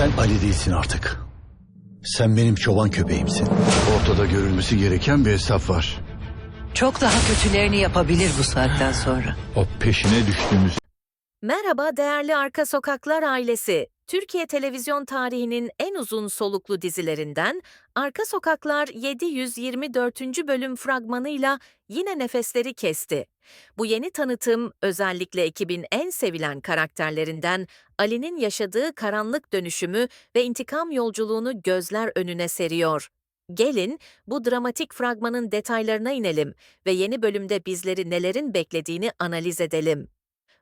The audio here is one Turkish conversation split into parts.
Sen Ali değilsin artık. Sen benim çoban köpeğimsin. Ortada görülmesi gereken bir hesap var. Çok daha kötülerini yapabilir bu saatten sonra. O peşine düştüğümüz Merhaba değerli Arka Sokaklar ailesi. Türkiye televizyon tarihinin en uzun soluklu dizilerinden Arka Sokaklar 724. bölüm fragmanıyla yine nefesleri kesti. Bu yeni tanıtım özellikle ekibin en sevilen karakterlerinden Ali'nin yaşadığı karanlık dönüşümü ve intikam yolculuğunu gözler önüne seriyor. Gelin bu dramatik fragmanın detaylarına inelim ve yeni bölümde bizleri nelerin beklediğini analiz edelim.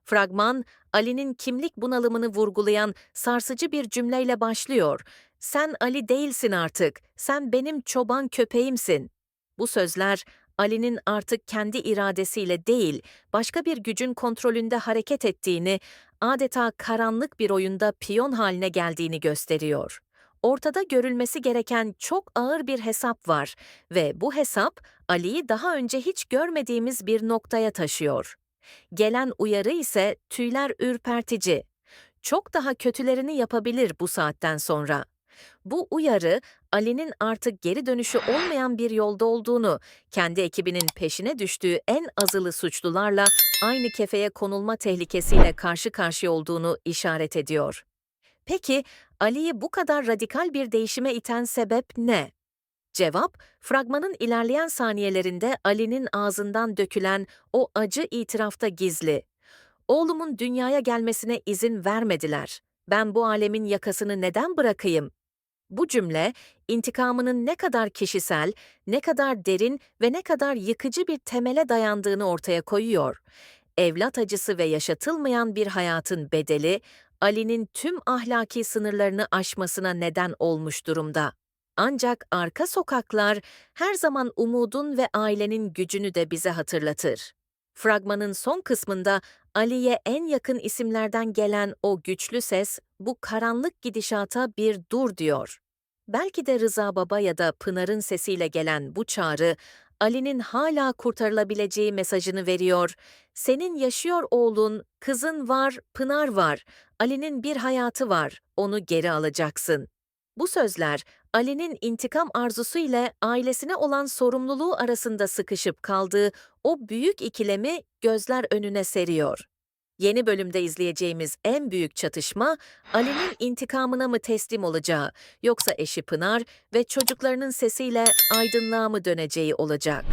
Fragman, Ali'nin kimlik bunalımını vurgulayan sarsıcı bir cümleyle başlıyor. Sen Ali değilsin artık, sen benim çoban köpeğimsin. Bu sözler, Ali'nin artık kendi iradesiyle değil, başka bir gücün kontrolünde hareket ettiğini, adeta karanlık bir oyunda piyon haline geldiğini gösteriyor. Ortada görülmesi gereken çok ağır bir hesap var ve bu hesap Ali'yi daha önce hiç görmediğimiz bir noktaya taşıyor. Gelen uyarı ise tüyler ürpertici. Çok daha kötülerini yapabilir bu saatten sonra. Bu uyarı Ali'nin artık geri dönüşü olmayan bir yolda olduğunu, kendi ekibinin peşine düştüğü en azılı suçlularla aynı kefeye konulma tehlikesiyle karşı karşıya olduğunu işaret ediyor. Peki Ali'yi bu kadar radikal bir değişime iten sebep ne? Cevap, fragmanın ilerleyen saniyelerinde Ali'nin ağzından dökülen o acı itirafta gizli. Oğlumun dünyaya gelmesine izin vermediler. Ben bu alemin yakasını neden bırakayım? Bu cümle, intikamının ne kadar kişisel, ne kadar derin ve ne kadar yıkıcı bir temele dayandığını ortaya koyuyor. Evlat acısı ve yaşatılmayan bir hayatın bedeli, Ali'nin tüm ahlaki sınırlarını aşmasına neden olmuş durumda. Ancak arka sokaklar her zaman umudun ve ailenin gücünü de bize hatırlatır. Fragmanın son kısmında Ali'ye en yakın isimlerden gelen o güçlü ses bu karanlık gidişata bir dur diyor. Belki de Rıza Baba ya da Pınar'ın sesiyle gelen bu çağrı Ali'nin hala kurtarılabileceği mesajını veriyor. Senin yaşıyor oğlun, kızın var, Pınar var. Ali'nin bir hayatı var, onu geri alacaksın. Bu sözler Ali'nin intikam arzusu ile ailesine olan sorumluluğu arasında sıkışıp kaldığı o büyük ikilemi gözler önüne seriyor. Yeni bölümde izleyeceğimiz en büyük çatışma Ali'nin intikamına mı teslim olacağı yoksa eşi Pınar ve çocuklarının sesiyle aydınlığa mı döneceği olacak.